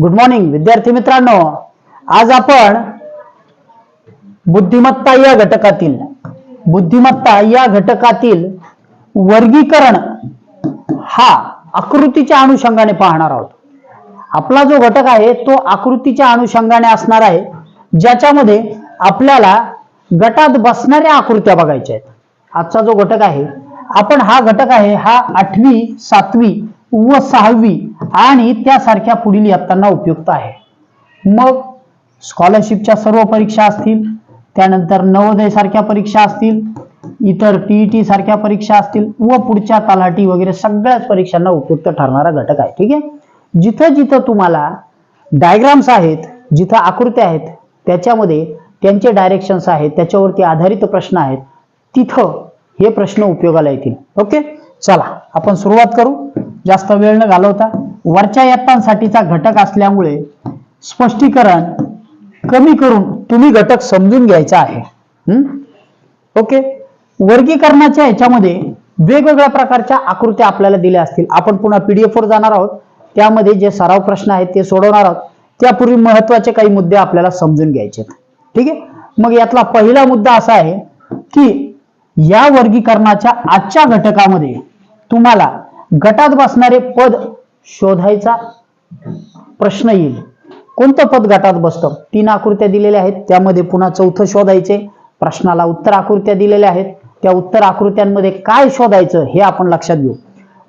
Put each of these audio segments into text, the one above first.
Good morning विद्यार्थी मित्रांनो. आज आपण बुद्धिमत्ता या घटकातील बुद्धिमत्ता या घटकातील वर्गीकरण हा आकृतीच्या अनुषंगाने पाहणार आहोत. आपला जो घटक आहे तो आकृतीच्या अनुषंगाने असणार आहे ज्याच्यामध्ये आपल्याला गटात बसणाऱ्या आकृत्या बघायच्या आहेत. आजचा जो घटक आहे आपण हा घटक आहे हा आठवी सातवी व सहावी आणि त्यासारख्या पुढील इयत्तांना उपयुक्त आहे. मग स्कॉलरशिपच्या सर्व परीक्षा असतील त्यानंतर नवोदय सारख्या परीक्षा असतील इतर टीईटी सारख्या परीक्षा असतील व पुढच्या तलाठी वगैरे सगळ्याच परीक्षांना उपयुक्त ठरणारा घटक आहे. ठीक आहे? जिथं जिथं तुम्हाला डायग्राम्स आहेत जिथं आकृत्या आहेत त्याच्यामध्ये त्यांचे डायरेक्शन्स आहेत त्याच्यावरती आधारित प्रश्न आहेत तिथं हे प्रश्न उपयोगाला येतील. ओके चला आपण सुरुवात करू. जास्त वेळ न घालवता वरच्या यत्तांसाठीचा घटक असल्यामुळे स्पष्टीकरण कमी करून तुम्ही घटक समजून घ्यायचा आहे. हम्म? ओके? वर्गीकरणाच्या ह्याच्यामध्ये वेगवेगळ्या प्रकारच्या आकृत्या आपल्याला दिल्या असतील. आपण पुन्हा पीडीएफ वर जाणार आहोत. त्यामध्ये जे सराव प्रश्न आहेत ते सोडवणार आहोत. त्यापूर्वी महत्त्वाचे काही मुद्दे आपल्याला समजून घ्यायचे ठीक आहे? मग यातला पहिला मुद्दा असा आहे की या वर्गीकरणाच्या आजच्या घटकामध्ये तुम्हाला गटात बसणारे पद शोधायचा प्रश्न येईल. कोणतं पद गटात बसतं? तीन आकृत्या दिलेल्या आहेत. त्यामध्ये पुन्हा चौथं शोधायचे. प्रश्नाला उत्तर आकृत्या दिलेल्या आहेत. त्या उत्तर आकृत्यांमध्ये काय शोधायचं हे आपण लक्षात घेऊ.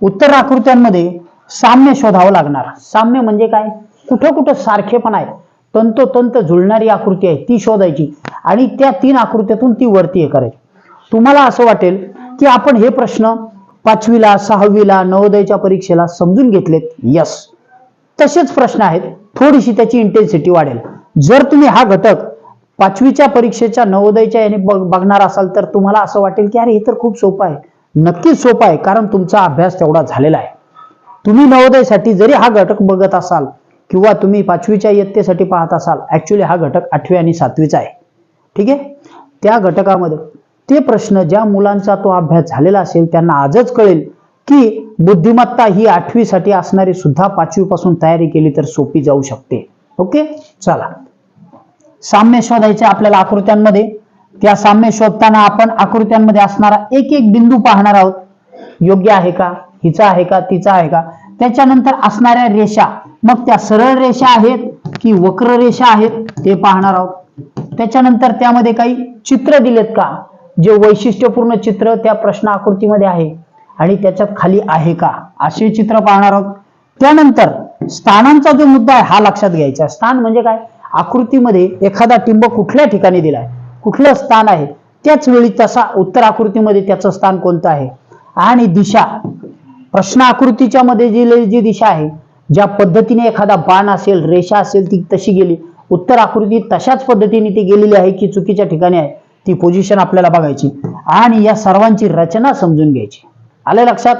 उत्तर आकृत्यांमध्ये साम्य शोधावं लागणार. साम्य म्हणजे काय? कुठं कुठं सारखेपण आहे तंतोतंत जुळणारी आकृती आहे ती शोधायची. आणि त्या तीन आकृत्यातून ती वरती हे करायची. तुम्हाला असं वाटेल की आपण हे प्रश्न पाचवीला सहावीला नवोदयच्या परीक्षेला समजून घेतलेत. यस तसेच प्रश्न आहेत. थोडीशी त्याची इंटेन्सिटी वाढेल. जर तुम्ही हा घटक पाचवीच्या परीक्षेच्या नवोदयच्या याने बघणार असाल तर तुम्हाला असं वाटेल की अरे हे तर खूप सोपं आहे. नक्कीच सोपं आहे कारण तुमचा अभ्यास तेवढा झालेला आहे. तुम्ही नवोदयसाठी जरी हा घटक बघत असाल किंवा तुम्ही पाचवीच्या इयत्तेसाठी पाहत असाल ऍक्च्युली हा घटक आठवी आणि सातवीचा आहे. ठीक आहे? त्या घटकामध्ये ते प्रश्न ज्या मुलांचा तो अभ्यास झालेला असेल त्यांना आजच कळेल की बुद्धिमत्ता ही आठवीसाठी असणारी सुद्धा पाचवीपासून तयारी केली तर सोपी जाऊ शकते. ओके? चला. साम्य शोधायचे आपल्याला आकृत्यांमध्ये. त्या साम्य शोधताना आपण आकृत्यांमध्ये असणारा एक एक बिंदू पाहणार आहोत. योग्य आहे का? हिचा आहे का? तिचा आहे का? त्याच्यानंतर असणाऱ्या रेषा. मग त्या सरळ रेषा आहेत की वक्र रेषा आहेत ते पाहणार आहोत. त्याच्यानंतर त्यामध्ये काही चित्र दिलेत का? जे वैशिष्ट्यपूर्ण चित्र त्या प्रश्न आकृतीमध्ये आहे आणि त्याच्यात खाली आहे का? असे चित्र पाहणार आहोत. त्यानंतर स्थानांचा जो मुद्दा आहे हा लक्षात घ्यायचा. स्थान म्हणजे काय? आकृतीमध्ये एखादा टिंब कुठल्या ठिकाणी दिलाय? कुठलं स्थान आहे? त्याच वेळी तसा उत्तर आकृतीमध्ये त्याचं स्थान कोणतं आहे? आणि दिशा. प्रश्न आकृतीच्या मध्ये दिलेली जी दिशा आहे ज्या पद्धतीने एखादा बाण असेल रेषा असेल ती तशी गेली. उत्तर आकृती तशाच पद्धतीने ती गेलेली आहे की चुकीच्या ठिकाणी आहे. ती पोझिशन आपल्याला बघायची. आणि या सर्वांची रचना समजून घ्यायची. आलं लक्षात?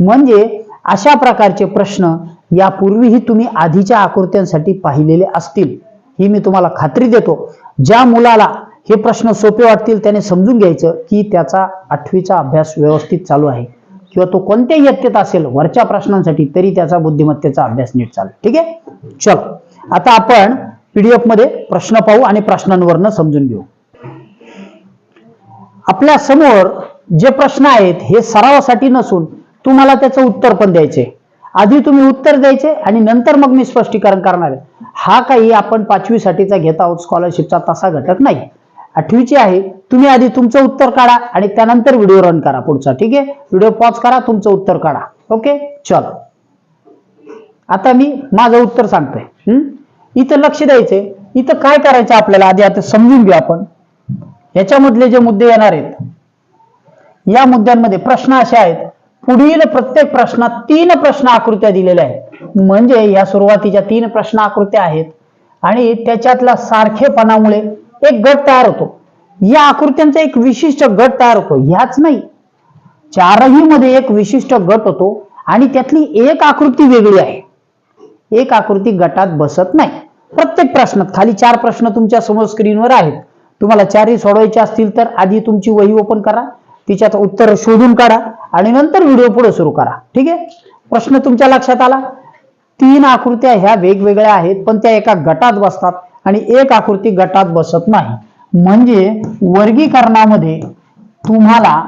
म्हणजे अशा प्रकारचे प्रश्न यापूर्वीही तुम्ही आधीच्या आकृत्यांसाठी पाहिलेले असतील. ही मी तुम्हाला खात्री देतो. ज्या मुलाला हे प्रश्न सोपे वाटतील त्याने समजून घ्यायचं की त्याचा आठवीचा अभ्यास व्यवस्थित चालू आहे. किंवा तो कोणत्याही इयत्तेत असेल वरच्या प्रश्नांसाठी तरी त्याचा बुद्धिमत्तेचा अभ्यास नीट चालू ठीक आहे? चलो. आता आपण पीडीएफमध्ये प्रश्न पाहू आणि प्रश्नांवरनं समजून घेऊ. आपल्यासमोर जे प्रश्न आहेत हे सरावासाठी नसून तुम्हाला त्याचं उत्तर पण द्यायचे. आधी तुम्ही उत्तर द्यायचे आणि नंतर मग मी स्पष्टीकरण करणार आहे. हा काही आपण पाचवीसाठीचा घेत आहोत स्कॉलरशिपचा तसा घटक नाही. आठवीची आहे तुम्ही आधी तुमचं उत्तर काढा आणि त्यानंतर व्हिडिओ रन करा पुढचा ठीक आहे? व्हिडिओ पॉज करा तुमचं उत्तर काढा. ओके चल. आता मी माझं उत्तर सांगतोय. हम्म? इथं लक्ष द्यायचे इथं काय करायचं आपल्याला? आधी आता समजून घेऊ आपण. याच्यामधले जे मुद्दे येणार आहेत या मुद्द्यांमध्ये प्रश्न असे आहेत पुढील प्रत्येक प्रश्नात तीन प्रश्न आकृत्या दिलेल्या आहेत. म्हणजे या सुरुवातीच्या तीन प्रश्न आकृत्या आहेत आणि त्याच्यातल्या सारखेपणामुळे एक गट तयार होतो. या आकृत्यांचा एक विशिष्ट गट तयार होतो. ह्याच नाही. चारही मध्ये एक विशिष्ट गट होतो आणि त्यातली एक आकृती वेगळी आहे. एक आकृती गटात बसत नाही. प्रत्येक प्रश्नात खाली चार प्रश्न तुमच्यासमोर स्क्रीनवर आहेत. तुम्हाला चारही सोडवायचे असतील तर आधी तुमची वही ओपन करा तिच्यात उत्तर शोधून काढा आणि नंतर व्हिडिओ पुढे सुरू करा. ठीक आहे? प्रश्न तुमच्या लक्षात आला? तीन आकृत्या ह्या वेगवेगळ्या आहेत पण त्या एका गटात बसतात आणि एक आकृती गटात बसत नाही. म्हणजे वर्गीकरणामध्ये तुम्हाला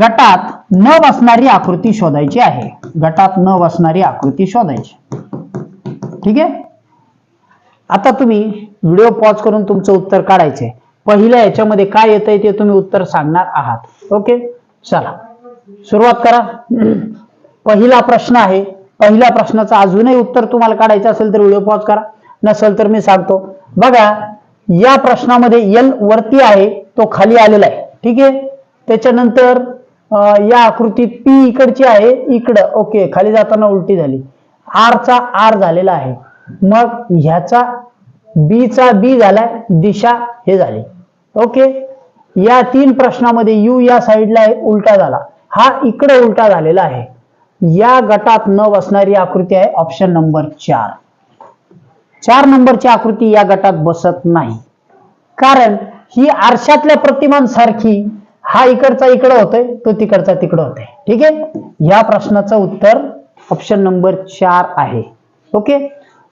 गटात न बसणारी आकृती शोधायची आहे. गटात न बसणारी आकृती शोधायची. ठीक आहे? आता तुम्ही व्हिडिओ पॉज करून तुमचं उत्तर काढायचंय. पहिल्या याच्यामध्ये काय येतंय ते तुम्ही उत्तर सांगणार आहात. ओके चला. सुरुवात करा. पहिला प्रश्न आहे. पहिल्या प्रश्नाचं अजूनही उत्तर तुम्हाला काढायचं असेल तर व्हिडिओ पॉज करा. नसेल तर मी सांगतो. बघा या प्रश्नामध्ये एल वरती आहे तो खाली आलेला आहे. ठीक आहे? त्याच्यानंतर या आकृतीत पी इकडची आहे इकडं. ओके खाली जाताना उलटी झाली. आर चा आर झालेला आहे. मग ह्याचा बीचा बी झालाय दिशा हे झाले. ओके या तीन प्रश्नामध्ये यू या साईडला उलटा झाला. हा इकडे उलटा झालेला आहे. या गटात न बसणारी आकृती आहे ऑप्शन नंबर चार. चार नंबरची आकृती या गटात बसत नाही. कारण ही आरशातल्या प्रतिमांसारखी हा इकडचा इकडं होतोय तो तिकडचा तिकडं होतोय. ठीक आहे? या प्रश्नाचं उत्तर ऑप्शन नंबर चार आहे. ओके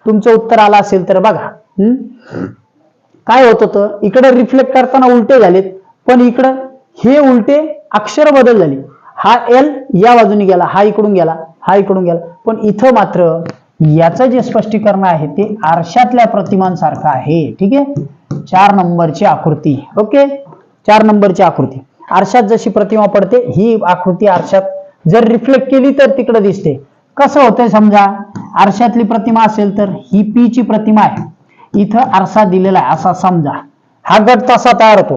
तुमचं उत्तर आलं असेल तर बघा. काय होत होतं? इकडे रिफ्लेक्ट करताना उलटे झालेत पण इकडं हे उलटे अक्षर बदल झाले. हा एल या बाजूने गेला हा इकडून गेला हा इकडून गेला. पण इथं मात्र याचं जे स्पष्टीकरण आहे ते आरशातल्या प्रतिमांसारखं आहे. ठीक आहे? चार नंबरची आकृती. ओके? चार नंबरची आकृती. आरशात जशी प्रतिमा पडते ही आकृती आरशात जर रिफ्लेक्ट केली तर तिकडे दिसते. कसं होतंय समजा? आरशातली प्रतिमा असेल तर ही पी ची प्रतिमा आहे. इथं आरसा दिलेला आहे असा समजा. हा गट तसा तयार होतो.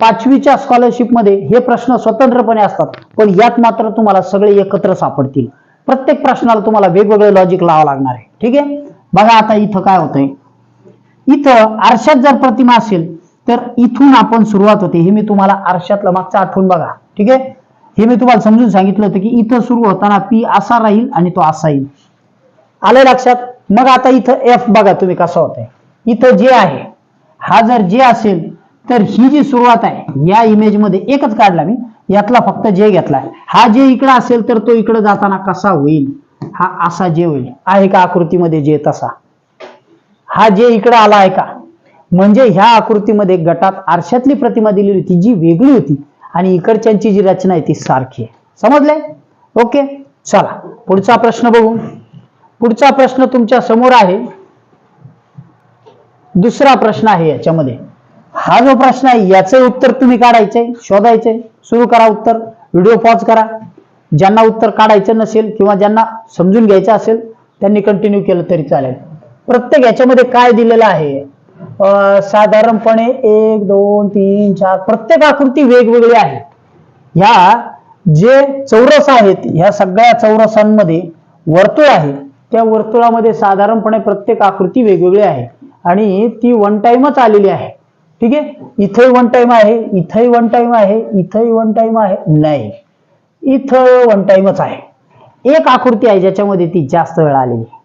पाचवीच्या स्कॉलरशिपमध्ये हे प्रश्न स्वतंत्रपणे असतात पण यात मात्र तुम्हाला सगळे एकत्र सापडतील. प्रत्येक प्रश्नाला तुम्हाला वेगवेगळे लॉजिक लावा लागणार आहे. ठीक आहे? बघा आता इथं काय होतंय. इथं आरशात जर प्रतिमा असेल तर इथून आपण सुरुवात होते. हे मी तुम्हाला आरशातलं मागचं आठवून बघा. ठीक आहे? हे मी तुम्हाला समजून सांगितलं होतं की इथं सुरू होताना पी असा राहील आणि तो असा येईल. आलं लक्षात? मग आता इथं एफ बघा तुम्ही कसं होतंय. इथं जे आहे हा जर जे असेल तर ही जी सुरुवात आहे या इमेजमध्ये एकच काढला मी. यातला फक्त जे घेतलाय. हा जे इकडं असेल तर तो इकडे जाताना कसा होईल? हा असा जे होईल. आहे का आकृतीमध्ये जे तसा? हा जे इकडे आला आहे का? म्हणजे ह्या आकृतीमध्ये गटात आरशातली प्रतिमा दिलेली होती जी वेगळी होती. आणि इकडच्यांची जी रचना आहे ती सारखी आहे. समजले ओके? चला पुढचा प्रश्न बघू. पुढचा प्रश्न तुमच्यासमोर आहे. दुसरा प्रश्न आहे याच्यामध्ये. हा जो प्रश्न आहे याचं उत्तर तुम्ही काढायचंय शोधायचंय सुरू करा उत्तर. व्हिडिओ पॉज करा. ज्यांना उत्तर काढायचं नसेल किंवा ज्यांना समजून घ्यायचं असेल त्यांनी कंटिन्यू केलं तरी चालेल. प्रत्येक याच्यामध्ये काय दिलेलं आहे? साधारणपणे एक दोन तीन चार प्रत्येक आकृती वेगवेगळी आहे. ह्या जे चौरस आहेत ह्या सगळ्या चौरसांमध्ये वर्तुळ आहे. त्या वर्तुळामध्ये साधारणपणे प्रत्येक आकृती वेगवेगळी आहे. आणि ती वन टाइमच आलेली आहे. ठीक आहे? इथंही वन टाइम आहे इथंही वन टाइम आहे इथंही वन टाइम आहे. नाही. इथं वन टाइमच आहे. एक आकृती आहे ज्याच्यामध्ये ती जास्त वेळ आलेली. आहे.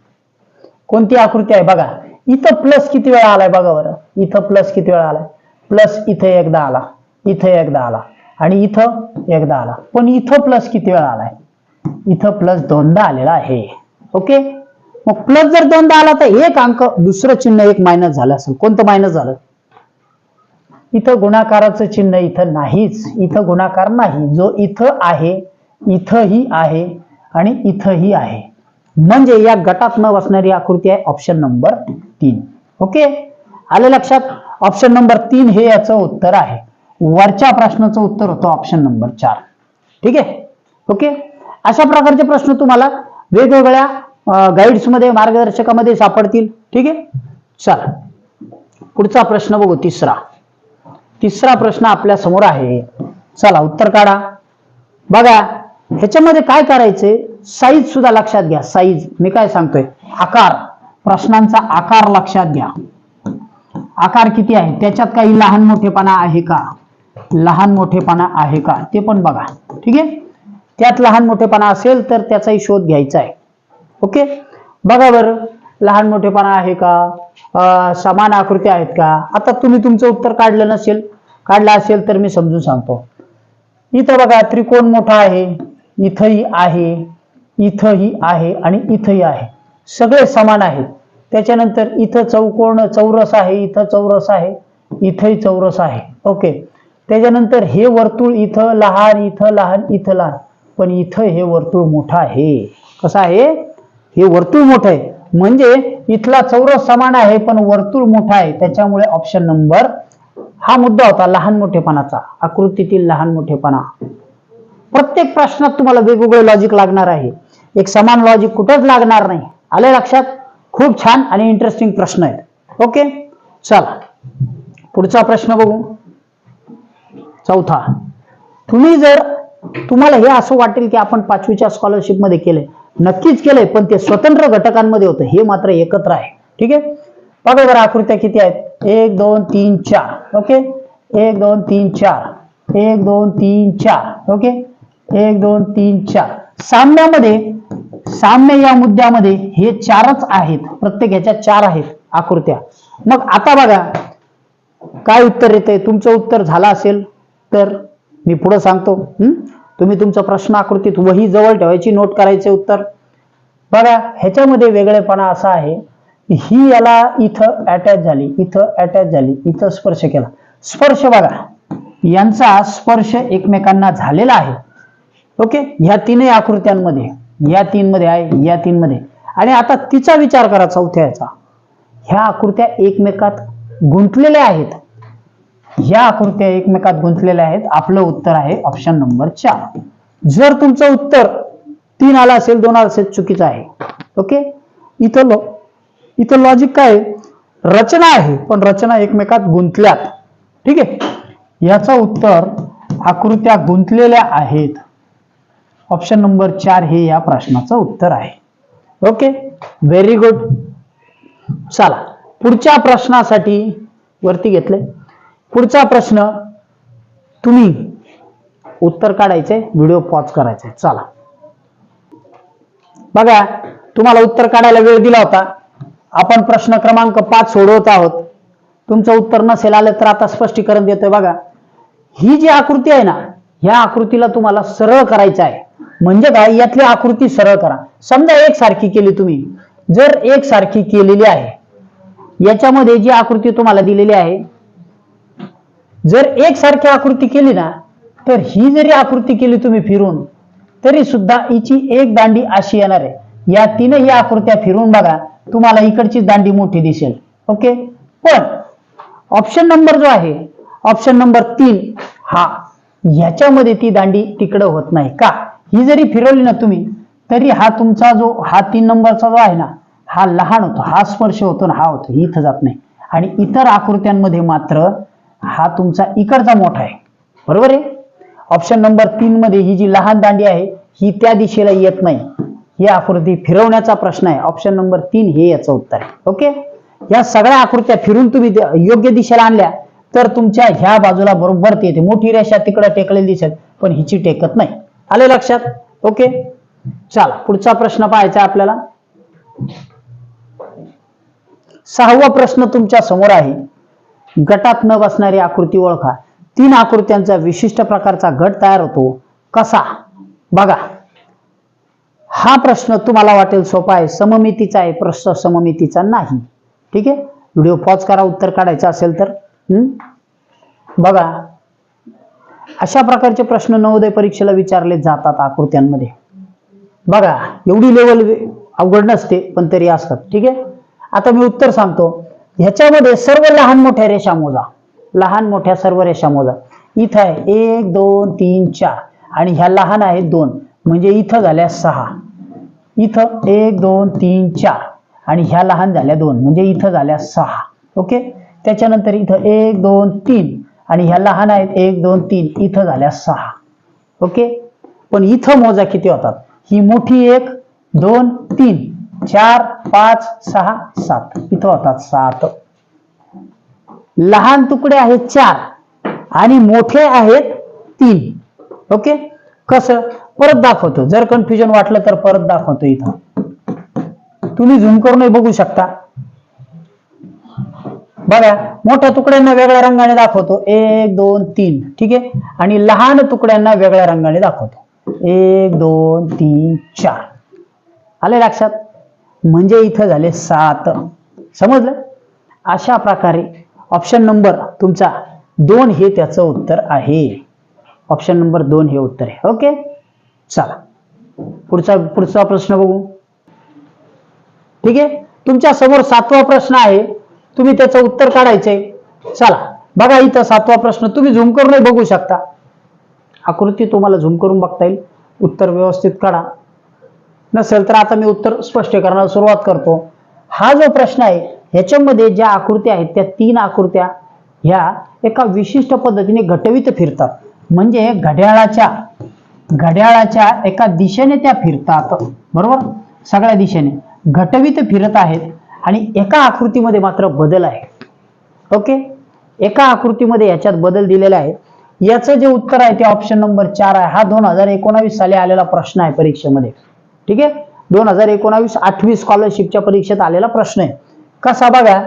कोणती आकृती आहे? बघा. इथं प्लस किती वेळा आलाय बघा बरं. इथं प्लस किती वेळा आलाय? प्लस इथं एकदा आला. इथं एकदा आला. आणि इथं एकदा आला. पण इथं प्लस किती वेळा आलाय? इथं प्लस दोनदा आलेला आहे. ओके? मग प्लस जर दोनदा आला तर एक अंक दुसरं चिन्ह एक मायनस झालं असेल. कोणतं मायनस झालं? इथं गुणाकाराचं चिन्ह इथं नाहीच. इथं गुणाकार नाही. जो इथं आहे इथंही आहे आणि इथंही आहे. म्हणजे या गटात न बसणारी आकृती आहे ऑप्शन नंबर तीन. ओके आले लक्षात? ऑप्शन नंबर तीन हे याचं उत्तर आहे. वरच्या प्रश्नाचं उत्तर होतं ऑप्शन नंबर चार. ठीक आहे? ओके अशा प्रकारचे प्रश्न तुम्हाला वेगवेगळ्या गाईड्समध्ये मार्गदर्शकामध्ये सापडतील. ठीक आहे? चला. पुढचा प्रश्न बघू तिसरा. तिसरा प्रश्न आपल्यासमोर आहे. चला उत्तर काढा. बघा ह्याच्यामध्ये काय करायचंय? साईज सुद्धा लक्षात घ्या. साईज मी काय सांगतोय? आकार. प्रश्नांचा आकार लक्षात घ्या. आकार किती आहे? त्याच्यात काही लहान मोठेपणा आहे का? लहान मोठेपणा आहे का? ते पण बघा. ठीक आहे? त्यात लहान मोठेपणा असेल तर त्याचाही शोध घ्यायचा आहे. ओके बघा बरं लहान मोठेपणा आहे का? समान आकृती आहेत का? आता तुम्ही तुमचं उत्तर काढलं नसेल काढलं असेल तर मी समजून सांगतो. इथं बघा त्रिकोण मोठा आहे इथंही आहे इथंही आहे आणि इथंही आहे. सगळे समान आहेत. त्याच्यानंतर इथं चौकोन चौरस आहे इथं चौरस आहे इथंही चौरस आहे. ओके त्याच्यानंतर हे वर्तुळ इथं लहान इथं लहान इथं लहान. पण इथं हे वर्तुळ मोठं आहे. कसं आहे? हे वर्तुळ मोठं आहे. म्हणजे इथला चौरस समान आहे पण वर्तुळ मोठा आहे. त्याच्यामुळे ऑप्शन नंबर हा मुद्दा होता लहान मोठेपणाचा. आकृतीतील लहान मोठेपणा. प्रत्येक प्रश्नात तुम्हाला वेगवेगळे लॉजिक लागणार आहे. एक समान लॉजिक कुठंच लागणार नाही. आले लक्षात? खूप छान आणि इंटरेस्टिंग प्रश्न आहेत. ओके चला. पुढचा प्रश्न बघू. चौथा. तुम्ही जर तुम्हाला हे असं वाटेल की आपण पाचवीच्या स्कॉलरशिपमध्ये केले नक्कीच केलंय पण ते स्वतंत्र घटकांमध्ये होतं. हे मात्र एकत्र आहे. ठीक आहे? बघा बरं आकृत्या किती आहेत. एक दोन तीन चार. ओके? एक दोन तीन चार. एक दोन तीन चार. ओके? एक दोन तीन चार. सामन्यामध्ये साम्य या मुद्द्यामध्ये हे चारच आहेत. प्रत्येक ह्याच्या चार आहेत आकृत्या. मग आता बघा काय उत्तर येतंय? तुमचं उत्तर झालं असेल तर मी पुढे सांगतो. हम्म तुम्ही तुमचा प्रश्न आकृतीत वही जवळ ठेवायची नोट करायचे उत्तर. बघा ह्याच्यामध्ये वेगळेपणा असा आहे ही याला इथं अटॅच झाली इथं अटॅच झाली इथं स्पर्श केला. स्पर्श बघा यांचा स्पर्श एकमेकांना झालेला आहे. ओके? ह्या तीनही आकृत्यांमध्ये या तीन मध्ये आहे या तीन मध्ये आणि आता तिचा विचार करा चौथ्याचा याचा. ह्या आकृत्या एकमेकात गुंतलेल्या आहेत. ह्या आकृत्या एकमेकात गुंतलेल्या आहेत. आपलं उत्तर आहे ऑप्शन नंबर चार. जर तुमचं उत्तर तीन आला असेल दोन आला असेल चुकीचं आहे. ओके इथं लो इथं लॉजिक काय आहे? रचना आहे पण रचना एकमेकात गुंतल्यात. ठीक आहे? याचं उत्तर आकृत्या गुंतलेल्या आहेत. ऑप्शन नंबर चार हे या प्रश्नाचं उत्तर आहे. ओके व्हेरी गुड चला. पुढच्या प्रश्नासाठी वरती घेतले पुढचा प्रश्न तुम्ही उत्तर काढायचे व्हिडिओ पॉज करायचे. चला. बघा तुम्हाला उत्तर काढायला वेळ दिला होता. आपण प्रश्न क्रमांक पाच सोडवत आहोत. तुमचं उत्तर नसेल आलं तर आता स्पष्टीकरण देतोय बघा. ही जी आकृती आहे ना ह्या आकृतीला तुम्हाला सरळ करायचं आहे. म्हणजे काय? यातली आकृती सरळ करा. समजा एक सारखी केली तुम्ही. जर एक सारखी केलेली आहे याच्यामध्ये जी आकृती तुम्हाला दिलेली आहे जर एक सारखी आकृती केली ना तर ही जरी आकृती केली तुम्ही फिरून तरी सुद्धा हिची एक दांडी अशी येणार आहे. या तीनही आकृत्या फिरून बघा तुम्हाला इकडची दांडी मोठी दिसेल. ओके? पण ऑप्शन नंबर जो आहे ऑप्शन नंबर तीन हा ह्याच्यामध्ये ती दांडी तिकडं होत नाही. का? ही जरी फिरवली ना तुम्ही तरी हा तुमचा जो हा तीन नंबरचा जो आहे ना हा लहान होतो हा स्पर्श होतो ना हा होतो इथं जात नाही. आणि इतर आकृत्यांमध्ये मात्र हा तुमचा इकडचा मोठा आहे. बरोबर आहे? ऑप्शन नंबर तीन मध्ये ही जी लहान दांडी आहे ही त्या दिशेला येत नाही. ही आकृती फिरवण्याचा प्रश्न आहे. ऑप्शन नंबर तीन हे याचं उत्तर आहे. ओके या सगळ्या आकृत्या फिरून तुम्ही योग्य दिशेला आणल्या तर तुमच्या ह्या बाजूला बरोबर ते येते. मोठी रेषा तिकडे टेकलेली दिसत पण हिची टेकत नाही. आले लक्षात? ओके चला पुढचा प्रश्न पाहायचा आपल्याला. सहावा प्रश्न तुमच्यासमोर आहे. गटात न बसणारी आकृती ओळखा. तीन आकृत्यांचा विशिष्ट प्रकारचा गट तयार होतो. कसा? बघा. हा प्रश्न तुम्हाला वाटेल सोपा आहे. सममितीचा आहे. प्रश्न सममितीचा नाही. ठीक आहे? व्हिडिओ पॉज करा उत्तर काढायचं असेल तर. हम्म? बघा. अशा प्रकारचे प्रश्न नवोदय परीक्षेला विचारले जातात आकृत्यांमध्ये. बघा. एवढी लेवल अवघड नसते पण तरी असतात. ठीक आहे? आता मी उत्तर सांगतो. ह्याच्यामध्ये सर्व लहान मोठ्या रेषा मोजा. लहान मोठ्या सर्व रेषा मोजा. इथं आहे एक दोन तीन चार. आणि ह्या लहान आहेत दोन. म्हणजे इथं झाल्या सहा. इथं एक दोन तीन चार. आणि ह्या लहान झाल्या दोन. म्हणजे इथं झाल्या सहा. ओके? त्याच्यानंतर इथं एक दोन तीन. आणि ह्या लहान आहेत एक दोन तीन. इथं झाल्या सहा. ओके? पण इथं मोजा किती होतात? ही मोठी एक दोन तीन. चार पाच सहा सात. इथं होतात सात. लहान तुकडे आहेत चार आणि मोठे आहेत तीन. ओके? कसं? परत दाखवतो. जर कन्फ्युजन वाटलं तर परत दाखवतो इथं. तुम्ही झूम करूनही बघू शकता. बघा मोठ्या तुकड्यांना वेगळ्या रंगाने दाखवतो. एक दोन तीन. ठीक आहे? आणि लहान तुकड्यांना वेगळ्या रंगाने दाखवतो. एक दोन तीन चार. आले लक्षात? म्हणजे इथं झाले सात. समजलं? अशा प्रकारे ऑप्शन नंबर तुमचा दोन हे त्याचं उत्तर आहे. ऑप्शन नंबर दोन हे उत्तर आहे. ओके चला. पुढचा पुढचा प्रश्न बघू. ठीक आहे? तुमच्यासमोर सातवा प्रश्न आहे. तुम्ही त्याचं उत्तर काढायचंय. चला. बघा इथं सातवा प्रश्न. तुम्ही झूम करूनही बघू शकता. आकृती तुम्हाला झूम करून बघता येईल. उत्तर व्यवस्थित काढा. नसेल तर आता मी उत्तर स्पष्टीकरणाला सुरुवात करतो. हा जो प्रश्न आहे ह्याच्यामध्ये ज्या आकृत्या आहेत त्या तीन आकृत्या ह्या एका विशिष्ट पद्धतीने घटवित फिरतात. म्हणजे घड्याळाच्या घड्याळाच्या एका दिशेने त्या फिरतात. बरोबर? सगळ्या दिशेने. घटवित फिरत आहेत आणि एका आकृतीमध्ये मात्र बदल आहे. ओके? एका आकृतीमध्ये याच्यात बदल दिलेला आहे याचं जे उत्तर आहे ते ऑप्शन नंबर चार आहे. हा दोन हजार एकोणावीस साली आलेला प्रश्न आहे परीक्षेमध्ये. ठीक आहे? दोन हजार एकोणावीस आठवी स्कॉलरशिपच्या परीक्षेत आलेला प्रश्न आहे. कसा बघा?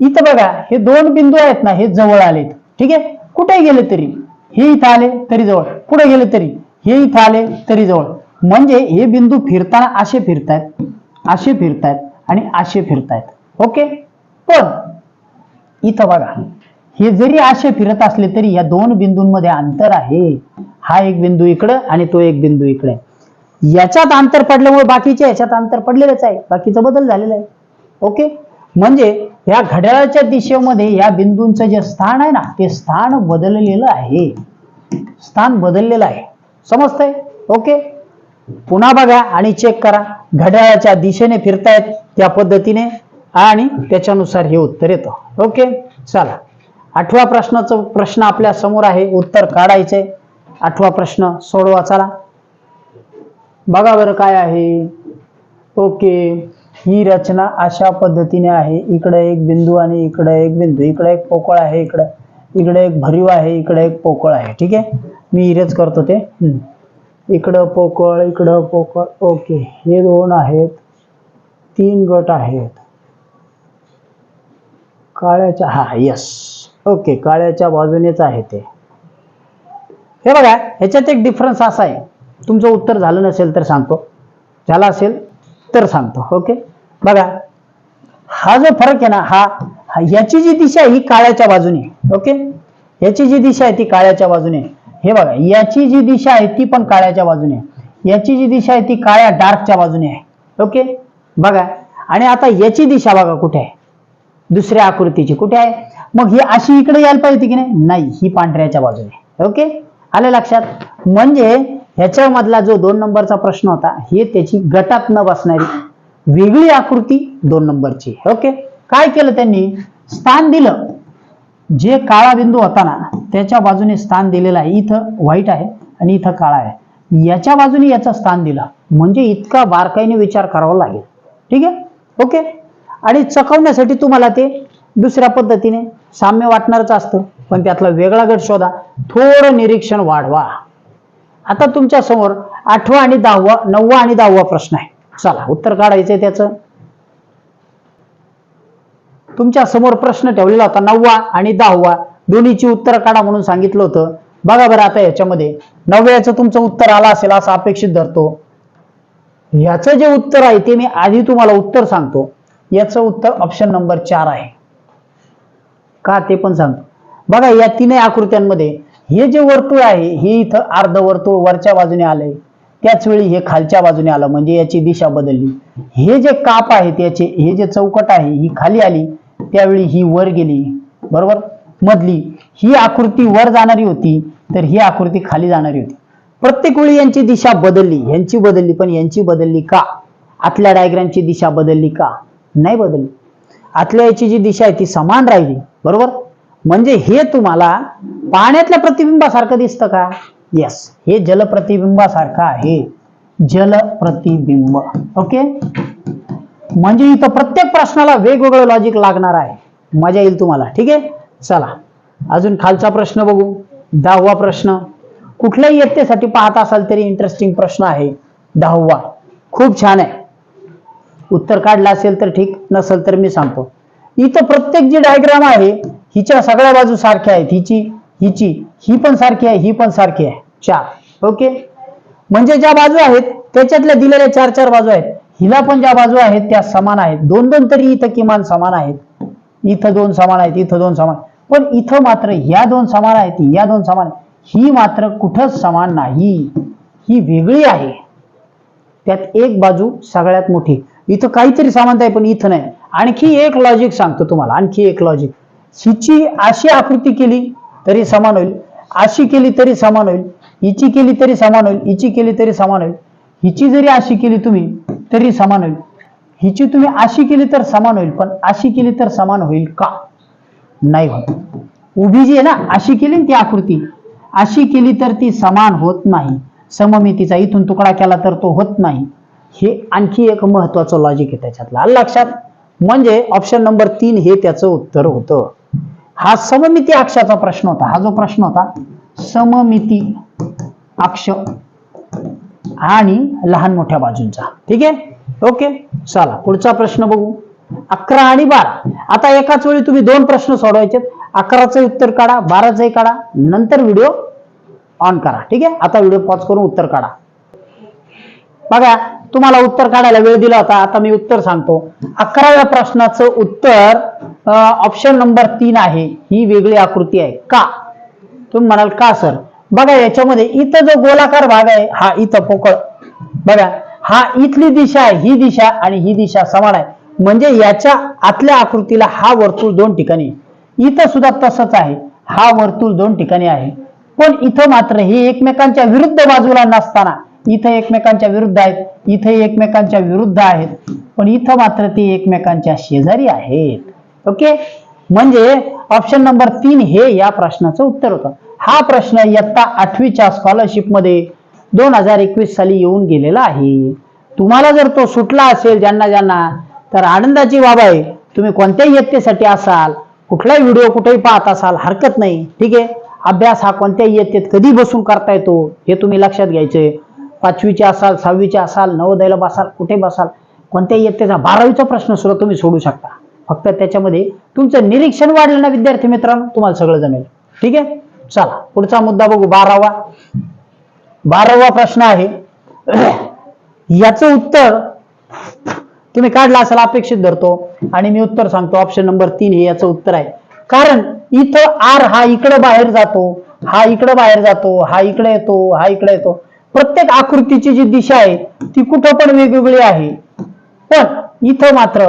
इथं बघा हे दोन बिंदू आहेत ना हे जवळ आलेत. ठीक आहे? कुठे गेले तरी? हे इथं आले तरी जवळ. पुढे गेले तरी? हे इथं आले तरी जवळ. म्हणजे हे बिंदू फिरताना असे फिरतायत असे फिरतायत आणि असे फिरतायत. ओके? पण इथं बघा हे जरी असे फिरत असले तरी या दोन बिंदूंमध्ये अंतर आहे. हा एक बिंदू इकडं आणि तो एक बिंदू इकडे याच्यात अंतर पडल्यामुळे बाकीच्या याच्यात अंतर पडलेलंच आहे. बाकीचा बदल झालेला आहे. ओके? म्हणजे या घड्याळाच्या दिशेमध्ये या बिंदूंचं जे स्थान आहे ना ते स्थान बदललेलं आहे. स्थान बदललेलं आहे. समजतंय? ओके? पुन्हा बघा आणि चेक करा. घड्याळाच्या दिशेने फिरतायत त्या पद्धतीने आणि त्याच्यानुसार हे उत्तर येतं. ओके? चला. आठव्या प्रश्नाचं प्रश्न आपल्यासमोर आहे. उत्तर काढायचंय. आठवा प्रश्न सोडवा. चला. बघा बरं काय आहे. ओके. ही रचना अशा पद्धतीने आहे. इकडे एक बिंदू आणि इकडे एक बिंदू. इकडे एक पोकळ आहे इकडे. इकडे एक भरीव आहे इकडे एक पोकळ आहे. ठीक आहे? मी इरेज करतो ते. हम्म. इकडं पोकळ इकडं पोकळ. ओके. हे दोन आहेत. तीन गट आहेत. काळ्याच्या हा यस ओके. काळ्याच्या बाजूनेच आहे ते. हे बघा ह्याच्यात एक डिफरन्स असा आहे. तुमचं उत्तर झालं नसेल तर सांगतो. झालं असेल तर सांगतो ओके? बघा हा जो फरक आहे ना हा याची जी दिशा आहे ही काळ्याच्या बाजूने ओके? याची जी दिशा आहे ती काळ्याच्या बाजूने हे बघा याची जी दिशा आहे ती पण काळ्याच्या बाजूने याची जी दिशा आहे ती काळ्या डार्कच्या बाजूने आहे ओके? बघा आणि आता याची दिशा बघा कुठे आहे? दुसऱ्या आकृतीची कुठे आहे? मग ही अशी इकडे यायला पाहिजे की नाही? नाही ही पांढऱ्याच्या बाजूने ओके? आले लक्षात? म्हणजे ह्याच्यामधला जो दोन नंबरचा प्रश्न होता हे त्याची गटात न बसणारी वेगळी आकृती दोन नंबरची. ओके? काय केलं त्यांनी? स्थान दिलं. जे काळा बिंदू होता ना त्याच्या बाजूने स्थान दिलेलं आहे. इथं व्हाईट आहे आणि इथं काळा आहे. याच्या बाजूने याचं स्थान दिलं. म्हणजे इतका बारकाईने विचार करावा लागेल. ठीक आहे? ओके? आणि चकवण्यासाठी तुम्हाला ते दुसऱ्या पद्धतीने साम्य वाटणारच असतं. पण त्यातला वेगळा गट शोधा. थोडं निरीक्षण वाढवा. आता तुमच्यासमोर आठवा आणि दहावा नववा आणि दहावा प्रश्न आहे. चला उत्तर काढायचंय त्याचं. तुमच्यासमोर प्रश्न ठेवलेला होता नववा आणि दहावा. दोन्हीची उत्तर काढा म्हणून सांगितलं होतं. बघा बरं आता याच्यामध्ये नवव्याचं तुमचं उत्तर आलं असेल असं अपेक्षित धरतो. याचं जे उत्तर आहे ते मी आधी तुम्हाला उत्तर सांगतो. याचं उत्तर ऑप्शन नंबर चार आहे. का ते पण सांगतो. बघा या तीनही आकृत्यांमध्ये हे जे वर्तुळ आहे हे इथं अर्ध वर्तुळ वरच्या बाजूने आलंय. त्याच वेळी हे खालच्या बाजूने आलं म्हणजे याची दिशा बदलली. हे जे काप आहे याचे हे जे चौकट आहे ही खाली आली त्यावेळी ही वर गेली बरोबर? मधली. ही आकृती वर जाणारी होती तर ही आकृती खाली जाणारी होती. प्रत्येक वेळी यांची दिशा बदलली यांची बदलली पण यांची बदलली का? आतल्या डायग्रामची दिशा बदलली का? नाही बदलली. आतल्या याची जी दिशा आहे ती समान राहिली बरोबर? म्हणजे हे तुम्हाला पाण्यातल्या प्रतिबिंबासारखं दिसतं का? येस हे जलप्रतिबिंबासारखं आहे. जलप्रतिबिंब. ओके म्हणजे इथं प्रत्येक प्रश्नाला वेगवेगळं लॉजिक लागणार आहे. मजा येईल तुम्हाला. ठीक आहे? चला. अजून खालचा प्रश्न बघू. दहावा प्रश्न. कुठल्याही इयत्तेसाठी पाहत असाल तरी इंटरेस्टिंग प्रश्न आहे. दहावा. खूप छान आहे. उत्तर काढलं असेल तर ठीक नसेल तर मी सांगतो. इथं प्रत्येक जी डायग्राम आहे हिच्या सगळ्या बाजू सारख्या आहेत. हिची हिची ही पण सारखी आहे ही पण सारखी आहे. चार. ओके? म्हणजे ज्या बाजू आहेत त्याच्यातल्या दिलेल्या चार चार बाजू आहेत. हिला पण ज्या बाजू आहेत त्या समान आहेत. दोन दोन तरी इथं किमान समान आहेत. इथं दोन समान आहेत इथं दोन समान पण इथं मात्र ह्या दोन समान आहेत या दोन समान ही मात्र कुठंच समान नाही. ही वेगळी आहे. त्यात एक बाजू सगळ्यात मोठी. इथं काहीतरी समानता आहे पण इथं नाही. आणखी एक लॉजिक सांगतो तुम्हाला. आणखी एक लॉजिक हिची अशी आकृती केली तरी समान होईल. अशी केली तरी समान होईल. हिची केली तरी समान होईल. हिची केली तरी समान होईल. हिची जरी अशी केली तुम्ही तरी समान होईल. हिची तुम्ही अशी केली तर समान होईल पण अशी केली तर समान होईल का? नाही होत. उभी जी आहे ना अशी केली ना ती आकृती अशी केली तर ती समान होत नाही. सममितीचा इथून तुकडा केला तर तो होत नाही. हे आणखी एक महत्वाचं लॉजिक आहे त्याच्यातलं. लक्षात? म्हणजे ऑप्शन नंबर तीन हे त्याचं उत्तर होतं. हा सममिती अक्षाचा प्रश्न होता. हा जो प्रश्न होता सममिती अक्ष आणि लहान मोठ्या बाजूंचा. ठीक आहे? ओके? चला पुढचा प्रश्न बघू. अकरा आणि बारा. आता एकाच वेळी तुम्ही दोन प्रश्न सोडवायचे अकराचं उत्तर काढा बाराचंही काढा नंतर व्हिडिओ ऑन करा. ठीक आहे? आता व्हिडिओ पॉज करून उत्तर काढा. बघा तुम्हाला उत्तर काढायला वेळ दिला होता आता मी उत्तर सांगतो. अकराव्या प्रश्नाचं उत्तर ऑप्शन नंबर तीन आहे. ही वेगळी आकृती आहे. का? तुम्ही म्हणाल का सर बघा याच्यामध्ये इथं जो गोलाकार भाग आहे हा इथं पोकळ. बघा हा इथली दिशा आहे ही दिशा आणि ही दिशा समान आहे. म्हणजे याच्या आतल्या आकृतीला हा वर्तुळ दोन ठिकाणी आहे. इथं सुद्धा तसंच आहे. हा वर्तुळ दोन ठिकाणी आहे. पण इथं मात्र हे एकमेकांच्या विरुद्ध बाजूला नसताना इथं एकमेकांच्या विरुद्ध आहेत इथं एकमेकांच्या विरुद्ध आहेत पण इथं मात्र ते एकमेकांच्या शेजारी आहेत. ओके? म्हणजे ऑप्शन नंबर तीन हे या प्रश्नाचं उत्तर होतं. हा प्रश्न इयत्ता आठवीच्या स्कॉलरशिपमध्ये दोन हजार एकवीस साली येऊन गेलेला आहे. तुम्हाला जर तो सुटला असेल ज्यांना ज्यांना तर आनंदाची बाब आहे तुम्ही कोणत्याही इयत्तेसाठी असाल कुठलाही व्हिडिओ कुठेही पाहत असाल हरकत नाही. ठीक आहे? अभ्यास हा कोणत्याही इयत्तेत कधी बसून करता येतो हे तुम्ही लक्षात घ्यायचे पाचवीचे असाल सहावीचे असाल नवोदयला बसाल कुठे बसाल कोणत्याही इयत्तेचा बारावीचा प्रश्न सुद्धा तुम्ही सोडू शकता. फक्त त्याच्यामध्ये तुमचं निरीक्षण वाढलं ना विद्यार्थी मित्रांनो? तुम्हाला सगळं जमेल. ठीक आहे? चला पुढचा मुद्दा बघू बारावा. बारावा प्रश्न आहे. याचं उत्तर तुम्ही काढला असेल अपेक्षित धरतो. आणि मी उत्तर सांगतो ऑप्शन नंबर तीन हे याचं उत्तर आहे. कारण इथं आर हा इकडे बाहेर जातो हा इकडे बाहेर जातो हा इकडे येतो हा इकडे येतो. प्रत्येक आकृतीची जी दिशा आहे ती कुठं पण वेगवेगळी आहे. पण इथं मात्र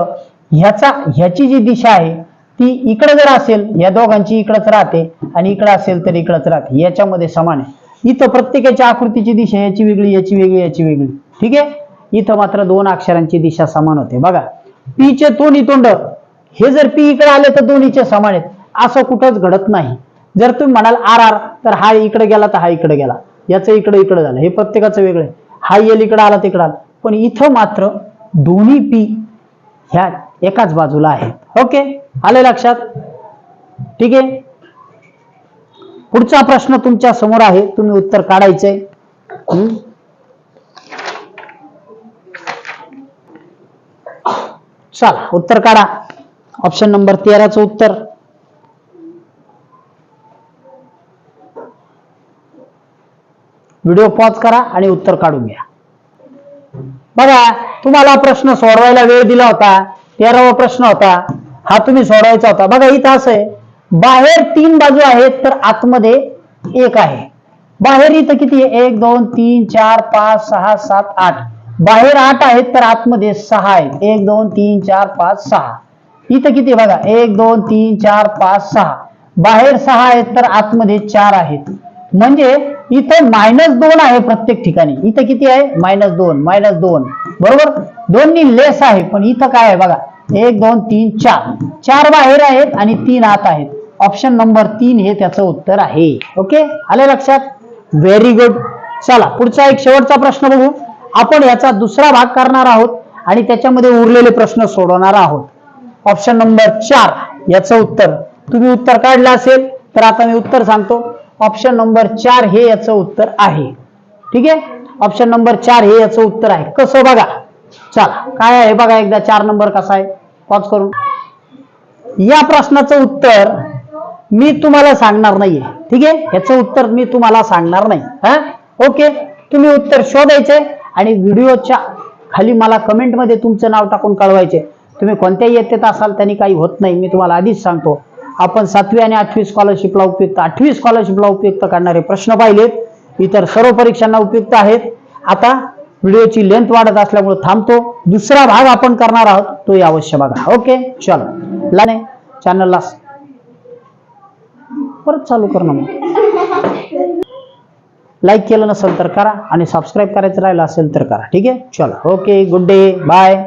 ह्याचा ह्याची जी दिशा आहे ती इकडे जर असेल या दोघांची इकडंच राहते आणि इकडं असेल तर इकडंच राहते. याच्यामध्ये समान आहे. इथं प्रत्येकाच्या आकृतीची दिशा याची वेगळी याची वेगळी याची वेगळी. ठीक आहे? इथं मात्र दोन अक्षरांची दिशा समान होते. बघा पीचे दोन्ही तोंड हे जर पी इकडे आले तर दोन्हीचे समान आहेत. असं कुठंच घडत नाही. जर तुम्ही म्हणाल आर आर तर हा इकडे गेला तर हा इकडे गेला. याचं इकडे इकडं झालं. हे प्रत्येकाचं वेगळं आहे. हा येल इकडं आला तिकडं आला. पण इथं मात्र दोन्ही पी ह्या एकाच बाजूला आहेत. ओके? आले लक्षात? ठीक आहे? पुढचा प्रश्न तुमच्यासमोर आहे. तुम्ही उत्तर काढायचंय चला उत्तर काढा. ऑप्शन नंबर तेराचं उत्तर. व्हिडिओ पॉज करा आणि उत्तर काढून घ्या. बघा तुम्हाला प्रश्न सोडवायला वेळ दिला होता तेरावा प्रश्न होता हा तुम्ही सोडवायचा होता. बघा इथं असं आहे. बाहेर तीन बाजू आहेत तर आतमध्ये एक आहे. बाहेर इथं किती आहे? एक दोन तीन चार पाच सहा सात आठ. बाहेर आठ आहेत तर आतमध्ये सहा आहेत एक दोन तीन चार पाच सहा. इथं किती बघा एक दोन तीन चार पाच सहा. बाहेर सहा आहेत तर आतमध्ये चार आहेत. म्हणजे इथं मायनस दोन आहे प्रत्येक ठिकाणी. इथं किती आहे? मायनस दोन मायनस दोन. बरोबर? दोन्ही लेस आहे पण इथं काय आहे बघा? एक दोन तीन चार. चार बाहेर आहेत आणि तीन आत आहेत. ऑप्शन नंबर तीन हे त्याचं उत्तर आहे. ओके आले लक्षात? व्हेरी गुड चला पुढचा एक शेवटचा प्रश्न बघू. आपण याचा दुसरा भाग करणार आहोत आणि त्याच्यामध्ये उरलेले प्रश्न सोडवणार आहोत. ऑप्शन नंबर चार याचं उत्तर. तुम्ही उत्तर काढलं असेल तर आता मी उत्तर सांगतो. ऑप्शन नंबर चार हे याचं उत्तर आहे. ठीक आहे? ऑप्शन नंबर चार हे याचं उत्तर आहे. कसं बघा? चला काय आहे बघा एकदा. चार नंबर कसा आहे? पॉज करून. या प्रश्नाचं उत्तर मी तुम्हाला सांगणार नाहीये. ठीक आहे? याचं उत्तर मी तुम्हाला सांगणार नाही. हा? ओके? तुम्ही उत्तर शोधायचे आणि व्हिडिओच्या खाली मला कमेंटमध्ये तुमचं नाव टाकून कळवायचे. तुम्ही कोणत्याही येतेत असाल त्यांनी काही होत नाही. मी तुम्हाला आधीच सांगतो. आपण सातवी आणि आठवी स्कॉलरशिपला उपयुक्त आठवी स्कॉलरशिपला उपयुक्त करणारे प्रश्न पाहिलेत. इतर सर्व परीक्षांना उपयुक्त आहेत. आता व्हिडिओची लेंथ वाढत असल्यामुळे थांबतो. दुसरा भाग आपण करणार आहोत तोही अवश्य बघा. ओके चलो. लाने चॅनलला परत चालू कर ना मग. लाईक केलं नसेल तर करा आणि सबस्क्राईब करायचं राहिलं असेल तर करा. ठीक आहे? चला. Okay good day bye